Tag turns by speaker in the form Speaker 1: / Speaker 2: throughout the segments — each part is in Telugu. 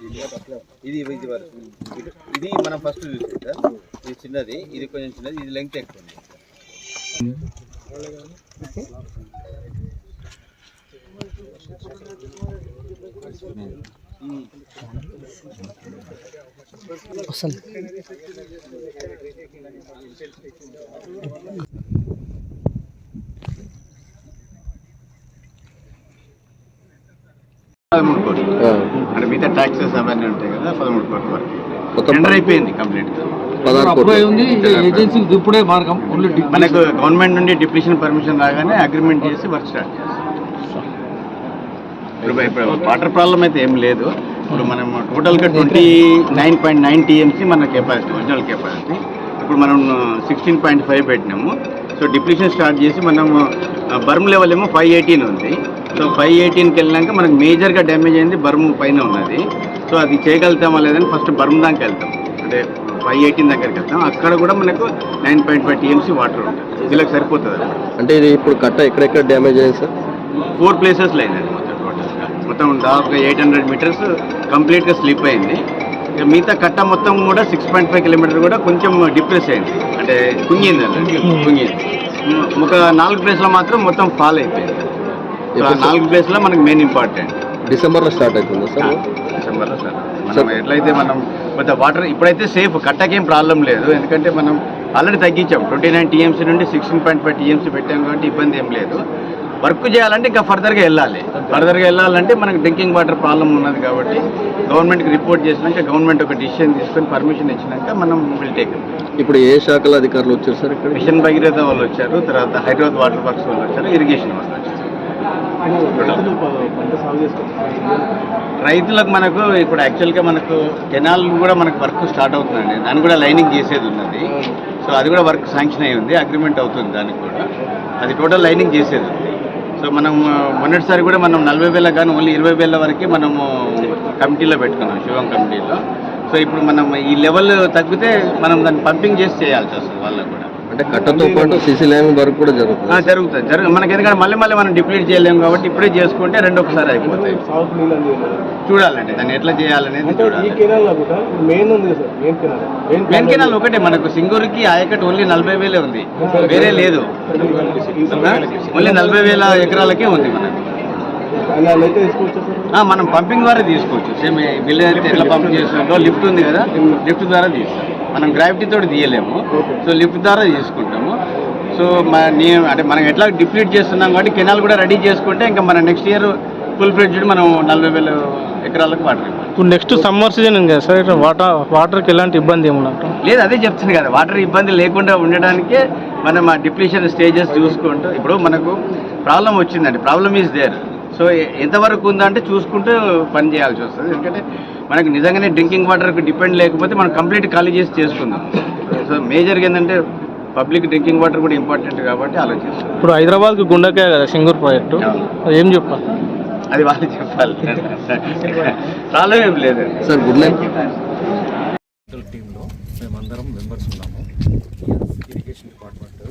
Speaker 1: ఇది ఇది వరకు. ఇది- మనం ఫస్ట్ చూసాం సార్. ఇది చిన్నది ఇది కొంచెం చిన్నది ఇది లెంగ్త్ ఎక్కువ ఉంది కోట్లు అంటే మిగతా ట్యాక్సెస్ అవన్నీ ఉంటాయి కదా పదమూడు కోట్ల వరకు. టెండర్ అయిపోయింది కంప్లీట్
Speaker 2: ఏజెన్సీకి ఇప్పుడే మార్గం ఓన్లీ
Speaker 1: మనకు గవర్నమెంట్ నుండి డిప్లిషన్ పర్మిషన్ రాగానే అగ్రిమెంట్ చేసి వర్క్ స్టార్ట్ చేస్తాం వాటర్ ప్రాబ్లం అయితే ఏం లేదు. ఇప్పుడు మనం టోటల్గా twenty nine point nine TMC మన కెపాసిటీ ఒరిజినల్ కెపాసిటీ ఇప్పుడు మనం సిక్స్టీన్ పాయింట్ ఫైవ్ పెట్టినాము. సో డిప్లిషన్ స్టార్ట్ చేసి మనం బర్మ్ లెవెల్ ఏమో ఫైవ్ ఎయిటీన్ ఉంది. సో ఫైవ్ ఎయిటీన్కి వెళ్ళినాక మనకు మేజర్గా డ్యామేజ్ అయింది బర్మ్ పైన ఉన్నది. సో అది చేయగలుగుతామా లేదని ఫస్ట్ బర్మ్ దాకా వెళ్తాం. అంటే ఫైవ్ ఎయిటీన్ దగ్గరికి వెళ్తాం. అక్కడ కూడా మనకు nine point five TMC water ఉంటుంది. వీళ్ళకి సరిపోతుంది.
Speaker 3: అంటే ఇది ఇప్పుడు కట్ట ఎక్కడెక్కడ డ్యామేజ్ అయింది సార్?
Speaker 1: ఫోర్ ప్లేసెస్లో అయిందండి మొత్తం టోటల్గా మొత్తం దాదాపుగా ఎయిట్ హండ్రెడ్ మీటర్స్ కంప్లీట్గా స్లిప్ అయింది. ఇక మిగతా కట్ట మొత్తం కూడా సిక్స్ పాయింట్ ఫైవ్ కిలోమీటర్ కూడా కొంచెం డిప్రెస్ అయింది. అంటే కుంగింది. కుంగింది. ఒక నాలుగు ప్లేస్లో మాత్రం మొత్తం ఫాల్ అయిపోయింది. నాలుగు ప్లేస్లో మనకి మెయిన్ ఇంపార్టెంట్
Speaker 3: డిసెంబర్లో స్టార్ట్ అవుతుందా సార్?
Speaker 1: డిసెంబర్లో సార్. మనం ఎట్లయితే మనం కొంత వాటర్ ఇప్పుడైతే సేఫ్ కట్టకేం ప్రాబ్లం లేదు. ఎందుకంటే మనం ఆల్రెడీ తగ్గించాం. ట్వంటీ నైన్ టీఎంసీ నుండి సిక్స్టీన్ పాయింట్ ఫైవ్ టీఎంసీ పెట్టాం కాబట్టి ఇబ్బంది ఏం లేదు. వర్క్ చేయాలంటే ఇంకా ఫర్దర్గా వెళ్ళాలి. ఫర్దర్గా వెళ్ళాలంటే మనకు డ్రింకింగ్ వాటర్ ప్రాబ్లం ఉన్నది కాబట్టి గవర్నమెంట్కి రిపోర్ట్ చేసినాక గవర్నమెంట్ ఒక డిసిషన్ తీసుకొని పర్మిషన్ ఇచ్చినాక మనం విల్ టేక్
Speaker 3: ఇప్పుడు ఏ శాఖల అధికారులు వచ్చారు సార్ ఇక్కడ?
Speaker 1: మిషన్ భగీరథ వాళ్ళు వచ్చారు తర్వాత హైదరాబాద్ వాటర్ వర్క్స్ వాళ్ళు వచ్చారు ఇరిగేషన్ వాళ్ళు వచ్చారు. రైతులకు మనకు ఇప్పుడు యాక్చువల్గా మనకు కెనాల్ కూడా మనకు వర్క్ స్టార్ట్ అవుతుందండి. దాన్ని కూడా లైనింగ్ చేసేది ఉన్నది. సో అది కూడా వర్క్ శాంక్షన్ అయి ఉంది అగ్రిమెంట్ అవుతుంది దానికి కూడా. అది టోటల్ లైనింగ్ చేసేది ఉంది. సో మనం మొన్నటిసారి కూడా మనం నలభై వేల కానీ ఓన్లీ ఇరవై వేల వరకు మనము కమిటీలో పెట్టుకున్నాం శివం కమిటీలో. సో ఇప్పుడు మనం ఈ లెవెల్ తగ్గితే మనం దాన్ని పంపింగ్ చేసి చేయాల్సి వస్తుంది వాళ్ళకు కూడా.
Speaker 3: అంటే కట్టతో పాటు సిసి లైన్ వర్క్ కూడా జరుగుతుంది.
Speaker 1: ఆ, జరుగుతుంది. జరుగు మనకి ఎందుకంటే మళ్ళీ మళ్ళీ మనం డిప్లీట్ చేయలేము కాబట్టి ఇప్పుడే చేసుకుంటే రెండు ఒకసారి అయిపోతాయి చూడాలండి దాన్ని ఎట్లా చేయాలనేది మెయిన్ కెనాల్ ఒకటే మనకు సింగూరుకి ఆయకట్ ఓన్లీ నలభై వేలే ఉంది. వేరే లేదు. ఓన్లీ నలభై వేల ఎకరాలకే ఉంది మనకు ఆ, మనం పంపింగ్ ద్వారా తీసుకోవచ్చు. సేమ్ విలేజ్ అయితే ఎట్లా పంప్ చేస్తుందో లిఫ్ట్ ఉంది కదా లిఫ్ట్ ద్వారా తీస్తాం. మనం గ్రావిటీ తోటి తీయలేము. సో లిఫ్ట్ ద్వారా తీసుకుంటాము. సో మన నీ- అంటే మనం ఎట్లా డిప్లీట్ చేస్తున్నాం కాబట్టి కెనాల్ కూడా రెడీ చేసుకుంటే ఇంకా మన నెక్స్ట్ ఇయర్ ఫుల్ ఫ్లెడ్జ్డ్ మనం నలభై వేల ఎకరాలకు వాటర్.
Speaker 4: ఇప్పుడు నెక్స్ట్ సమ్మర్ సీజన్ ఉంది కదా సార్ ఇట్లా వాటర్ వాటర్కి ఎలాంటి ఇబ్బంది ఏమున్నట్టు
Speaker 1: లేదు అదే చెప్తుంది కదా వాటర్ ఇబ్బంది లేకుండా ఉండడానికే మనం ఆ డిప్లీషన్ స్టేజెస్ చూసుకుంటూ ఇప్పుడు మనకు ప్రాబ్లం వచ్చిందండి. ప్రాబ్లమ్ ఈజ్ దేర్ సో ఎంతవరకు ఉందంటే చూసుకుంటూ పని చేయాల్సి వస్తుంది. ఎందుకంటే మనకు నిజంగానే డ్రింకింగ్ వాటర్కి డిపెండ్ లేకపోతే మనం కంప్లీట్ ఖాళీ చేసి చేసుకుందాం. సో మేజర్గా ఏంటంటే పబ్లిక్ డ్రింకింగ్ వాటర్ కూడా ఇంపార్టెంట్ కాబట్టి ఆలోచిస్తాం
Speaker 4: ఇప్పుడు హైదరాబాద్కి గుండెకాయ కదా సింగూర్ ప్రాజెక్టు. అది ఏం చెప్పాలి?
Speaker 1: అది వాళ్ళు చెప్పాలి. ప్రాబ్లం ఏం లేదు.
Speaker 3: సార్ గుడ్ లైన్
Speaker 5: టీంలో మేమందరం మెంబర్స్ ఉన్నాము. Irrigation department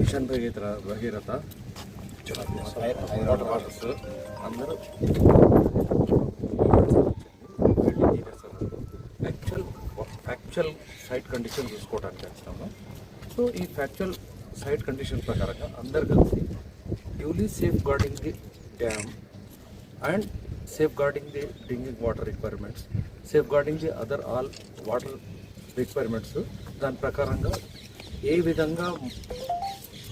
Speaker 5: mission Bhagiratha Bhagiratha water waters అందరూ యాక్చువల్ ఫ్యాక్చువల్ సైట్ కండిషన్ చూసుకోవడానికి వచ్చినాము సో ఈ ఫ్యాక్చువల్ సైట్ కండిషన్ ప్రకారంగా అందరు కలిసి duly safeguarding the dam and safeguarding the drinking water requirements safeguarding the other all water requirements దాని ప్రకారంగా ఏ విధంగా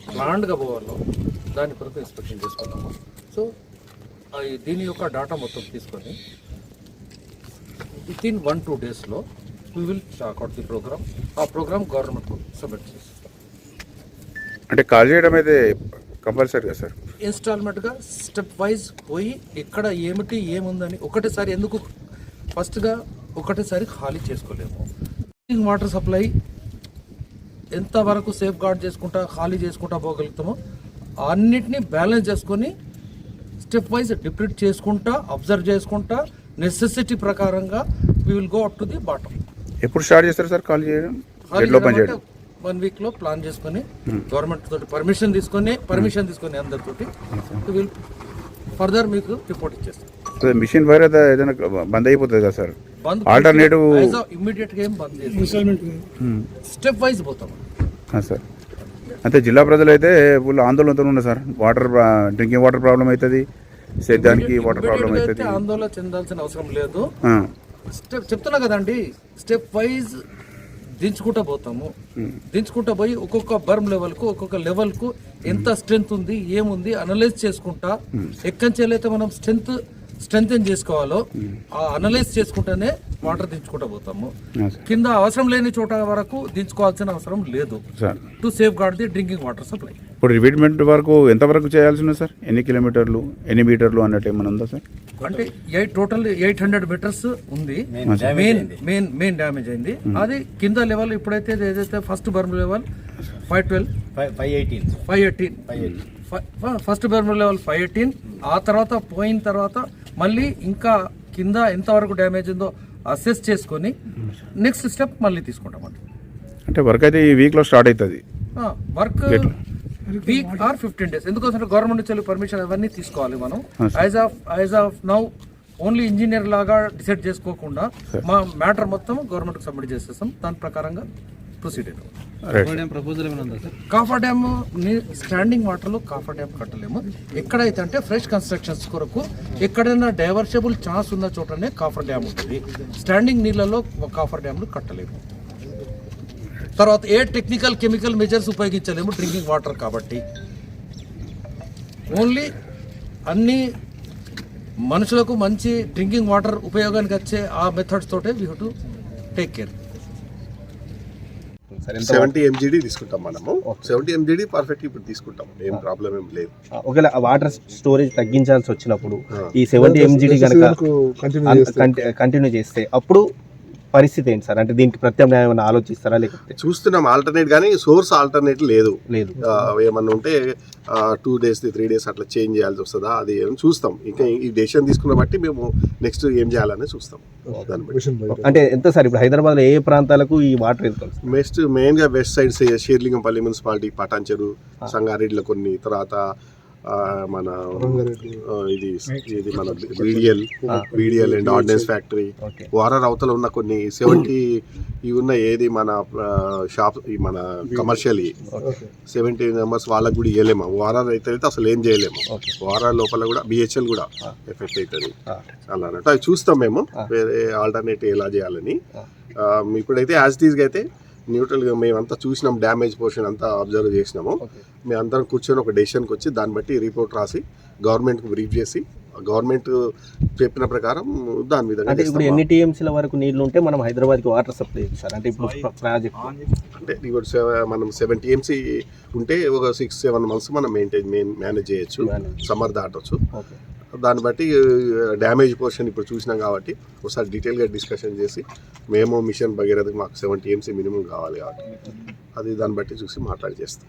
Speaker 5: ప్లాండ్గా పోవాలో దాని కొరకు ఇన్స్పెక్షన్ చేసుకున్నాము. సో దీని యొక్క డాటా మొత్తం తీసుకొని విత్ ఇన్ వన్ టూ డేస్లో we will out the programme ఆ ప్రోగ్రామ్ గవర్నమెంట్కు సబ్మిట్ చేస్తాం.
Speaker 6: అంటే కాల్ చేయడం అయితే కంపల్సరీ కదా సార్?
Speaker 5: ఇన్స్టాల్మెంట్గా స్టెప్ వైజ్ పోయి ఇక్కడ ఏమిటి ఏముందని ఒకటేసారి ఎందుకు ఫస్ట్గా ఒకటేసారి ఖాళీ చేసుకోలేము. వాటర్ సప్లై ఎంతవరకు సేఫ్ గార్డ్ చేసుకుంటా ఖాళీ చేసుకుంటా పోగలుగుతామో అన్నిటినీ బ్యాలెన్స్ చేసుకొని స్టెప్ వైజ్ డిప్లీట్ చేసుకుంటా అబ్జర్వ్ చేసుకుంటా నెసెసిటీ ప్రకారంగా we will go up to the bottom
Speaker 7: ఎప్పుడు స్టార్ట్ చేస్తారు సార్ కాల్ చేయడం?
Speaker 5: వన్ వీక్లో ప్లాన్ చేసుకొని గవర్నమెంట్ తోటి పర్మిషన్ తీసుకొని పర్మిషన్ తీసుకొని అందరితోటి విల్ ఫర్దర్ మీకు రిపోర్ట్ ఇచ్చేస్తాం.
Speaker 7: మిషన్ వైర్ ఏదైనా బంద్ అయిపోతుంది కదా సార్?
Speaker 5: బంద్
Speaker 7: Alternative-
Speaker 5: ఇమ్మీడియట్గా ఏం బంద్ చేస్తాం స్టెప్ వైజ్ పోతాం.
Speaker 7: ఆ, సార్. అంటే జిల్లా ప్రజలు అయితే ఫుల్ ఆందోళనతో ఉన్నారు sir. Water drinking water problem అవుతుంది సేద్యానికి వాటర్ ప్రాబ్లం అవుతుంది
Speaker 5: ఆందోళన చెందాల్సిన అవసరం లేదు. స్టెప్ చెప్తున్నా కదండి స్టెప్ వైజ్ దించుకుంటా పోతాము. దించుకుంటా పోయి ఒక్కొక్క బర్మ్ లెవెల్కు ఒక్కొక్క లెవెల్కు ఎంత స్ట్రెంత్ ఉంది ఏముంది అనలైజ్ చేసుకుంటా. ఎక్కంచేలైతే మనం స్ట్రెంత్ స్ట్రెంగ్ చేసుకోవాలో ఆ అనలైజ్ చేసుకుంటేనే వాటర్ దించుకుంటా పోతాము. కింద అవసరం లేని చోట వరకు దించుకోవాల్సిన అవసరం లేదు.
Speaker 7: Sir.
Speaker 5: To safeguard the drinking water supply.
Speaker 7: ఇప్పుడు రిపీట్మెంట్ వరకు ఎంత వరకు చేయాల్సి ఉంది సార్? ఎన్ని కిలోమీటర్లు ఎన్ని మీటర్లు అన్నట్టు ఏమైనా ఉందా సార్?
Speaker 5: అంటే eight total eight hundred metres ఉంది. మెయిన్ మెయిన్ మెయిన్ డ్యామేజ్ అయింది. అది కింద లెవెల్ ఇప్పుడైతే ఏదైతే first berm level five twelve
Speaker 1: five eighteen.
Speaker 5: Five eighteen. First berm level five eighteen. ఆ తర్వాత పోయిన తర్వాత మళ్ళీ ఇంకా కింద ఎంతవరకు డ్యామేజ్ ఉందో అసెస్ చేసుకొని నెక్స్ట్ స్టెప్ మళ్ళీ తీసుకుంటామండి
Speaker 7: అంటే వర్క్ అయితే ఈ వీక్లో స్టార్ట్ అవుతుంది.
Speaker 5: Work week or fifteen days ఎందుకోసం గవర్నమెంట్ నుంచి పర్మిషన్ అవన్నీ తీసుకోవాలి మనం. As of as of now only engineer లాగా డిసైడ్ చేసుకోకుండా మా మ్యాటర్ మొత్తం గవర్నమెంట్ సబ్మిట్ చేసేస్తాం. దాని ప్రకారంగా ప్రొసీడ్ కాఫర్ డ్యామ్ స్టాండింగ్ వాటర్లో కాఫర్ డ్యామ్ కట్టలేము. ఎక్కడైతే అంటే ఫ్రెష్ కన్స్ట్రక్షన్స్ కొరకు ఎక్కడైనా డైవర్షబుల్ ఛాన్స్ ఉన్న చోటనే కాఫర్ డ్యామ్ ఉంటుంది. స్టాండింగ్ నీళ్ళలో కాఫర్ డ్యామ్లు కట్టలేము. తర్వాత ఏ టెక్నికల్ కెమికల్ మెజర్స్ ఉపయోగించలేము డ్రింకింగ్ వాటర్ కాబట్టి. ఓన్లీ అన్ని మనుషులకు మంచి డ్రింకింగ్ వాటర్ ఉపయోగానికి వచ్చే ఆ మెథడ్స్ తోటే we have to take care
Speaker 6: seventy MGD తీసుకుంటాం మనము. సెవెంటీ ఎంజీడీ పర్ఫెక్ట్ ఇప్పుడు తీసుకుంటాం. ఏం ప్రాబ్లం ఏం లేదు.
Speaker 8: ఒకవేళ వాటర్ స్టోరేజ్ తగ్గించాల్సి వచ్చినప్పుడు ఈ సెవెంటీ ఎంజీడీ కనుక కంటిన్యూ చేస్తే అప్పుడు పరిస్థితి ఏంటి సార్? అంటే దీనికి ప్రత్యామ్నాయం ఏమైనా ఆలోచిస్తారా లేకపోతే?
Speaker 6: చూస్తున్నాం ఆల్టర్నేట్ కానీ సోర్స్ ఆల్టర్నేట్ లేదు.
Speaker 8: లేదు.
Speaker 6: ఏమన్నా ఉంటే టూ డేస్ త్రీ డేస్ అట్లా చేంజ్ చేయాల్సి వస్తుందా? అది ఏం చూస్తాం. ఇంకా ఈ డెసిషన్ తీసుకున్న బట్టి మేము నెక్స్ట్ ఏం చేయాలని చూస్తాం.
Speaker 8: అంటే ఎంత సార్ ఇప్పుడు హైదరాబాద్లో ఏ ప్రాంతాలకు ఈ వాటర్ వెళ్తారు
Speaker 6: నెక్స్ట్ మెయిన్గా west side Serilingampally municipality Patancheru సంగారెడ్డిలో కొన్ని తర్వాత మన ఇది ఇది మన BDL BDL and ordnance factory వారర్ అవతల ఉన్న కొన్ని సెవెంటీ ఇవి ఉన్న ఏది మన షాప్ మన కమర్షియల్ సెవెంటీ మెంబర్స్ వాళ్ళకి కూడా ఇవ్వలేము వారార్ అయితే అయితే అసలు ఏం చేయలేము. వారార్ లోపల కూడా బిహెచ్ఎల్ కూడా ఎఫెక్ట్ అవుతుంది. అలా అన్నట్టు. అవి చూస్తాం మేము. వేరే ఆల్టర్నేటివ్ ఎలా చేయాలని. ఇప్పుడైతే యాజ్ టీజ్గా అయితే న్యూట్రల్గా మేమంతా చూసినాం డ్యామేజ్ పోర్షన్ అంతా అబ్జర్వ్ చేసినాము. మేమందరం కూర్చొని ఒక డెసిషన్కి వచ్చి దాన్ని బట్టి రిపోర్ట్ రాసి గవర్నమెంట్కి బ్రీఫ్ చేసి గవర్నమెంట్ చెప్పిన ప్రకారం దాని విధంగా
Speaker 8: అంటే ఇప్పుడు. ఎన్ని టీఎంసీల వరకు నీళ్ళు ఉంటే మనం హైదరాబాద్కి వాటర్ సప్లై సార్? అంటే ఇప్పుడు ప్రాజెక్ట్
Speaker 6: అంటే ఇప్పుడు మనం సెవెన్ టీఎంసీ ఉంటే ఒక సిక్స్ సెవెన్ మంత్స్ మనం మెయింటైన్ మేనేజ్ చేయొచ్చు. సమ్మర్ దాటొచ్చు.
Speaker 8: ఓకే
Speaker 6: దాన్ని బట్టి డ్యామేజ్ పోర్షన్ ఇప్పుడు చూసినాం కాబట్టి ఒకసారి డీటెయిల్గా డిస్కషన్ చేసి మేము మిషన్ భగీరథకి మాకు సెవెంటీ ఎంసీ మినిమం కావాలి కాబట్టి అది దాన్ని బట్టి చూసి మాట్లాడి చేస్తాం.